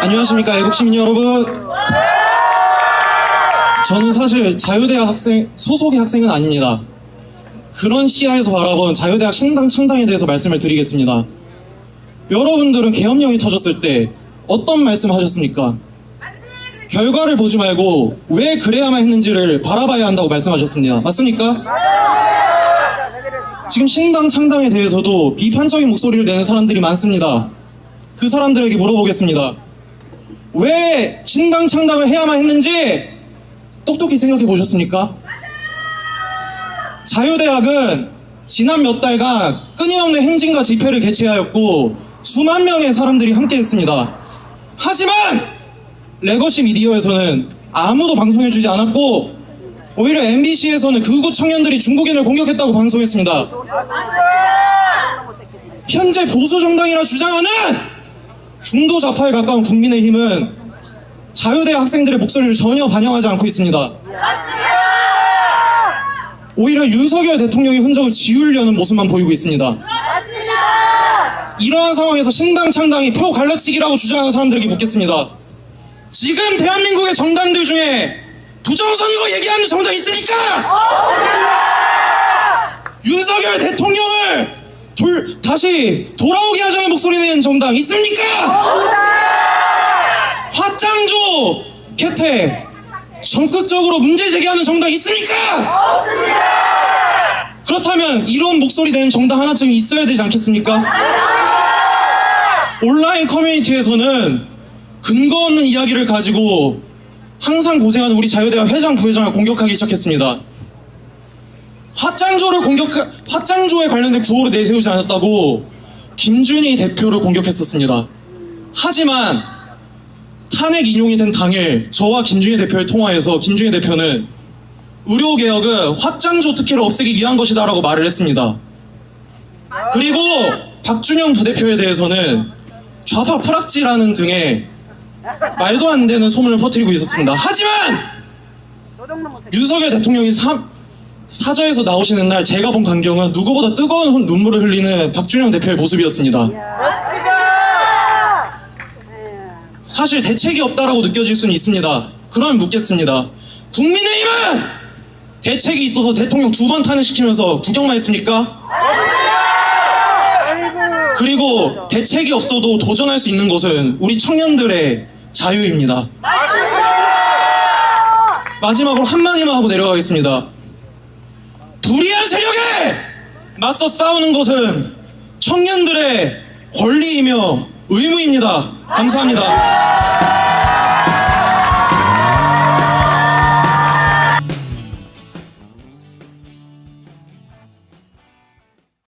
안녕하십니까 애국 시민 여러분. 저는 사실 자유대학 학생 소속의 학생은 아닙니다. 그런 시야에서 바라본 자유대학 신당 창당에 대해서 말씀을 드리겠습니다. 여러분들은 계엄령이 터졌을 때 어떤 말씀 하셨습니까? 결과를 보지 말고 왜 그래야만 했는지를 바라봐야 한다고 말씀하셨습니다. 맞습니까? 지금 신당 창당에 대해서도 비판적인 목소리를 내는 사람들이 많습니다. 그 사람들에게 물어보겠습니다. 왜 신당 창당을 해야만 했는지 똑똑히 생각해 보셨습니까? 자유대학은 지난 몇 달간 끊임없는 행진과 집회를 개최하였고 수만 명의 사람들이 함께했습니다. 하지만 레거시 미디어에서는 아무도 방송해주지 않았고 오히려 MBC에서는 극우 청년들이 중국인을 공격했다고 방송했습니다. 현재 보수 정당이라 주장하는 중도 좌파에 가까운 국민의힘은 자유대 학생들의 목소리를 전혀 반영하지 않고 있습니다. 오히려 윤석열 대통령의 흔적을 지우려는 모습만 보이고 있습니다. 이러한 상황에서 신당 창당이 프로 갈라치기라고 주장하는 사람들에게 묻겠습니다. 지금 대한민국의 정당들 중에 부정선거 얘기하는 정당 있습니까? 윤석열 대통령을 돌- 다시 돌아오게 하자는 목소리 내는 정당 있습니까? 화장조 개태 적극적으로 문제 제기하는 정당 있습니까? 그렇다면 이런 목소리 내는 정당 하나쯤 있어야 되지 않겠습니까? 온라인 커뮤니티에서는 근거 없는 이야기를 가지고 항상 고생하는 우리 자유대학 회장 부회장을 공격하기 시작했습니다. 화장조를 공격 화장조에 관련된 구호를 내세우지 않았다고 김준희 대표를 공격했었습니다. 하지만 탄핵 인용이 된 당일 저와 김준희 대표의 통화에서 김준희 대표는 의료개혁은 확장조 특혜를 없애기 위한 것이다라고 말을 했습니다. 그리고 박준영 부대표에 대해서는 좌파 프락지라는 등의 말도 안 되는 소문을 퍼뜨리고 있었습니다. 하지만 윤석열 대통령이 사, 사저에서 나오시는 날 제가 본 광경은 누구보다 뜨거운 손- 눈물을 흘리는 박준영 대표의 모습이었습니다. 사실 대책이 없다라고 느껴질 수는 있습니다. 그럼 묻겠습니다. 국민의힘은 대책이 있어서 대통령 두 번 탄핵시키면서 구경만 했습니까? 그리고 대책이 없어도 도전할 수 있는 것은 우리 청년들의 자유입니다. 마지막으로 한마디만 하고 내려가겠습니다. 세력에 맞서 싸우는 것은 청년들의 권리이며 의무입니다. 감사합니다.